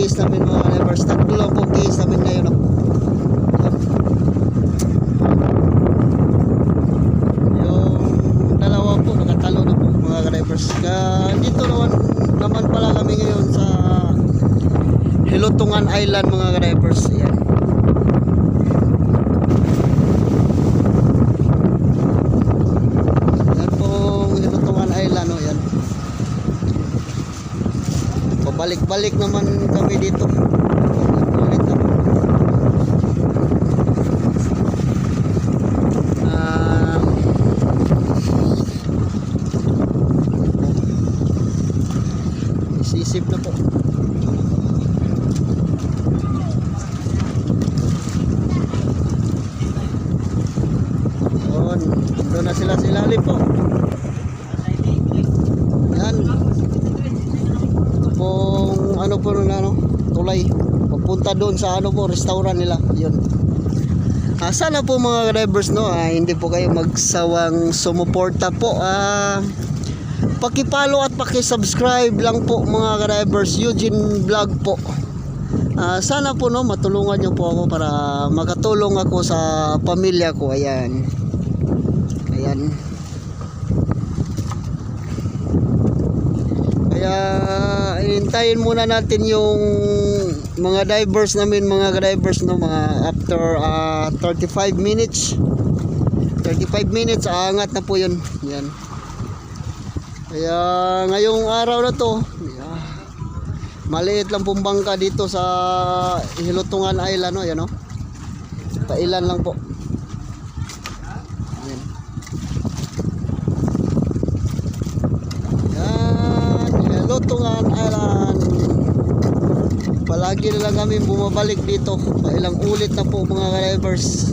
case namin mga drivers. Tatlo po case namin ngayon. No? Yung dalawa po nakatalo na po mga drivers. Kaya dito naman, naman pala kami ngayon sa Hilutungan Island mga drivers. Yan. Yan pong Hilutungan Island. Oh, yan. Pabalik-balik naman kami dito. Ulit na. Ah, isisip na po. Yun, doon na sila sila po. Yan. Kung ano po na ano, tulay. Papunta doon sa ano po, restaurant nila. Yun. Ah, sana po mga drivers no, ah, hindi po kayo magsawang sumuporta po. Ah, paki-follow at paki-subscribe lang po mga drivers Eugene Vlog po. Ah, sana po no matulungan niyo po ako para makatulong ako sa pamilya ko. Ayan. Ayan. Kaya hintayin muna natin yung mga divers namin, mga divers no, mga after ah, 35 minutes. 35 minutes, aangat na po 'yun. Yan. Kaya ngayong araw na to, maliit lang pong bangka dito sa Hilutungan Island, no, yan no. Pailan lang po. Yan. Yan, Hilutungan Island. Palagi na lang kami bumabalik dito. Pailang ulit na po mga drivers.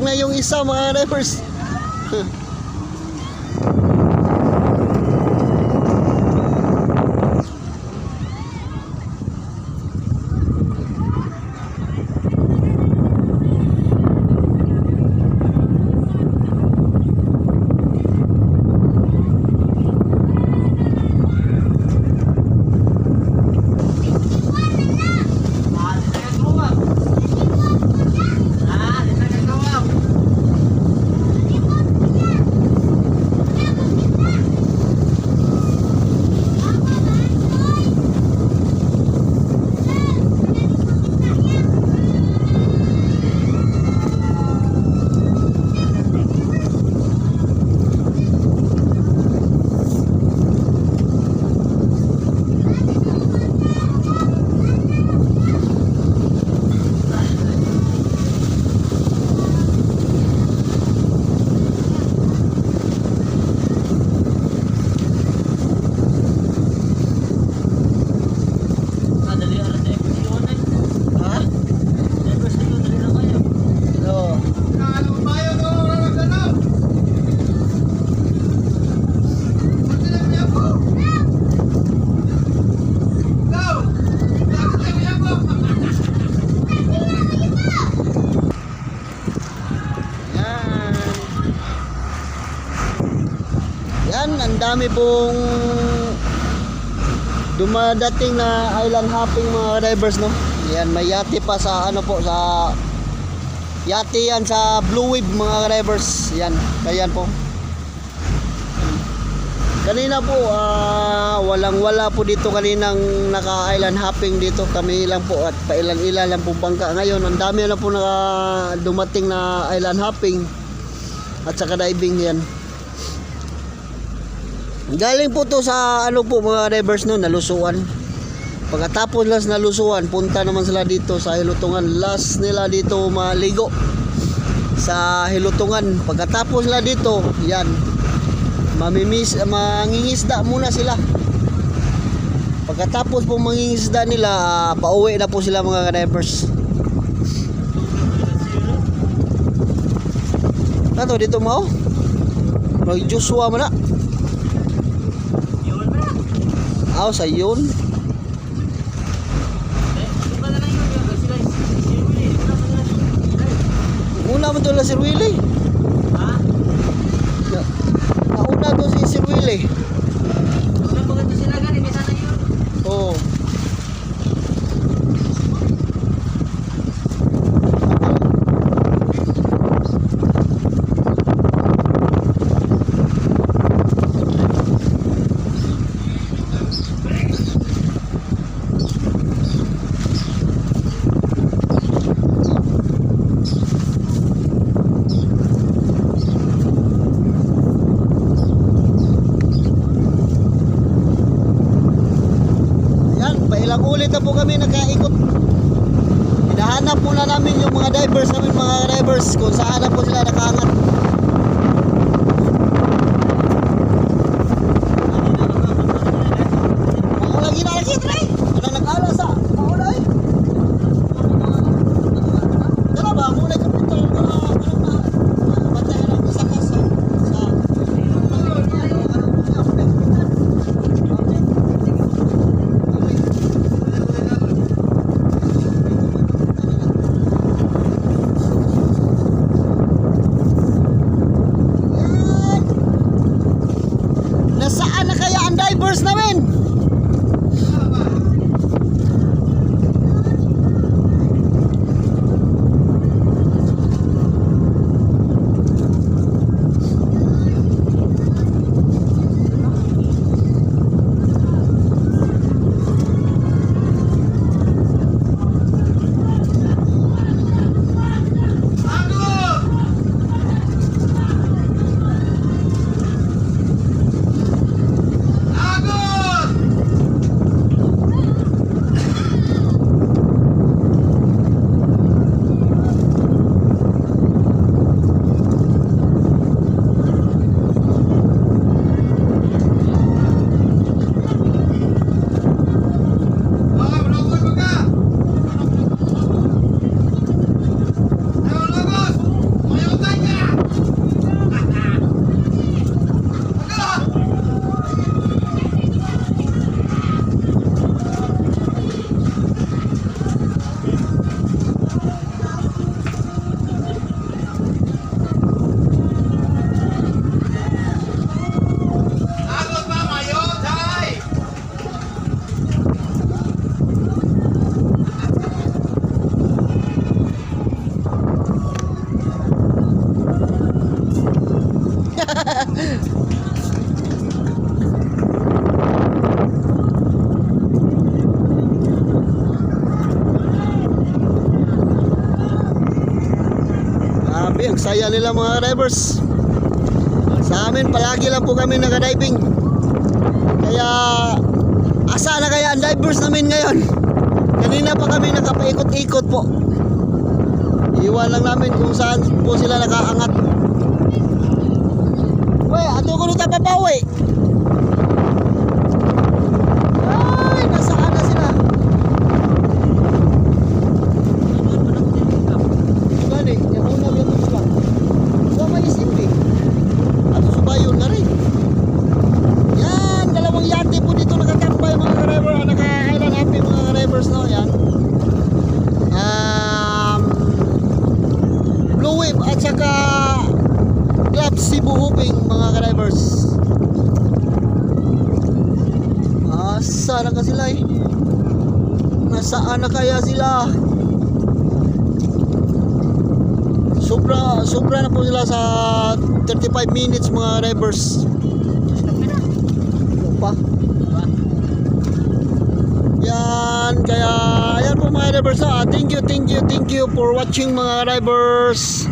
nalaglag na yung isa mga drivers. Ha? Ano? Yan. Yan, ang dami pong dumadating na island hopping mga drivers, no? Yan, may yate pa sa ano po, sa yate yan sa Blue Wave mga drivers. Yan, kaya po. Kanina po, ah, walang wala po dito kaninang naka-island hopping dito. Kami lang po at pailan-ilan lang po bangka. Ngayon, ang dami na po naka dumating na island hopping at saka diving yan. Galing po to sa ano po mga divers no, nalusuan. Pagkatapos last nalusuan, punta naman sila dito sa Hilutungan. Last nila dito maligo sa Hilutungan. Pagkatapos nila dito, yan. Mamimis, mangingisda muna sila. Pagkatapos po mangingisda nila, ah, pauwi na po sila mga divers. Ano dito mo? Mag Joshua mo na. Yun ba? Aw sa yun. Eh, di ba na lang. Sila, Willie, di ba na lang yun? Una mo to la Sir Willie. Ha? Na, nauna to si Sir Willie. Wala pa ganito sila gan, may sana yun. Oo. Yan, pailang ulit na po kami nakaikot. Hinahanap muna namin yung mga divers namin, mga divers, kung saan na po sila nakaangat. Ako lagi na lagi, Trey! Ano nag-ala sa mauna eh? Dala ba, muna ka pito, mga, mga, mga, bantay lang sa kasa. Sa, Yan! Nasaan na divers namin? Grabe, ang saya nila mga drivers. Sa amin, palagi lang po kami naka-diving. Kaya, asa na kaya ang divers namin ngayon? Kanina pa kami nakapaikot-ikot po. Iwan lang namin kung saan po sila nakaangat. 正在被包围 na kaya sila? Sobra, sobra na po sila sa 35 minutes mga drivers. Pa? Yan, kaya ayan po mga drivers. Ah, thank you, thank you, thank you for watching mga drivers.